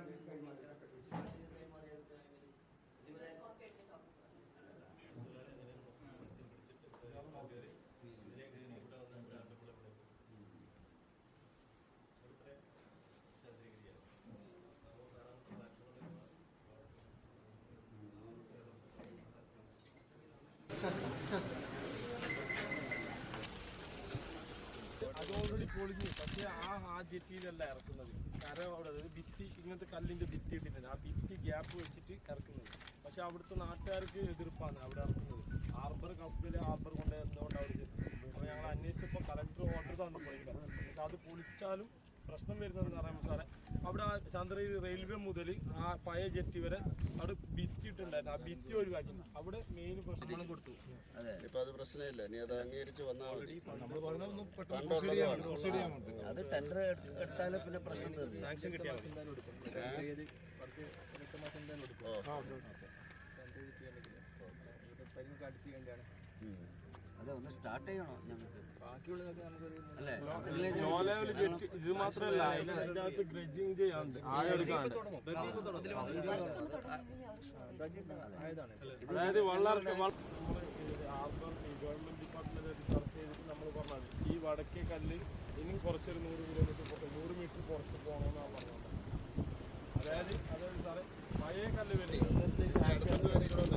ಮಾಡಿ ಕೈ ಮಾಡಿ പൊളിഞ്ഞു. പക്ഷെ ആ ആ ജെറ്റിയിലല്ല ഇറക്കുന്നത്. കര അവിടെ ഒരു ഭിത്തി ഇങ്ങനത്തെ കല്ലിന്റെ ഭിത്തി ഇട്ടിട്ടുണ്ട്. ആ ഭിത്തി ഗ്യാപ്പ് വെച്ചിട്ട് ഇറക്കുന്നത്. പക്ഷെ അവിടുത്തെ നാട്ടുകാർക്ക് എതിർപ്പാണ് അവിടെ ഇറക്കുന്നത്. ഹാർബർ കസ്റ്റഡിയിൽ ഹാർബർ കൊണ്ട് എന്തുകൊണ്ട് അവർ അപ്പൊ ഞങ്ങൾ അന്വേഷിച്ചപ്പോൾ കളക്ടർ ഓർഡർ തന്നു പോയില്ല പക്ഷെ അത് പൊളിച്ചാലും പ്രശ്നം വരുന്നതെന്ന് പറയുമ്പോൾ സാറേ അവിടെ ആ ചന്ദ്രഗിരി റെയിൽവേ മുതൽ ആ പഴയ ജെറ്റി വരെ അവിടെ ഭിത്തി ഇട്ടുണ്ടായിരുന്നു ആ ഭിത്തി ഒഴിവാക്കി അവിടെ മെയിൻ പ്രശ്നം കൊടുത്തു ഇപ്പൊ അത് പ്രശ്നമില്ല നീ അത് അംഗീകരിച്ച് വന്നാൽ മതി അത് ടെൻഡർ എടുത്താലേ പിന്നെ പ്രശ്നം തീർന്നു സാങ്ഷൻ കിട്ടിയാൽ മതി അതെ ഒന്ന് സ്റ്റാർട്ട് ചെയ്യണോ ഞങ്ങൾക്ക് ലെവൽ ജെറ്റ് ഇത് മാത്രമല്ല അതിന് അതിനകത്ത് ചെയ്യാനുണ്ട് ആഴെടുക്കാനുണ്ട് അതായത് വളരെ ഹാർബർ ഈ ഗവൺമെന്റ് ഡിപ്പാർട്ട്മെന്റ് ചർച്ച ചെയ്തിട്ട് നമ്മൾ പറഞ്ഞത് ഈ വടക്കേ കല്ല് ഇനിയും കുറച്ചൊരു നൂറ് കിലോമീറ്റർ നൂറ് മീറ്റർ പുറത്ത് പോകണമെന്നാണ് പറഞ്ഞത്. അതായത് അതായത് സാറേ പഴയ കല്ല് വരുന്നത് ഡ്രഡ്ജിങ്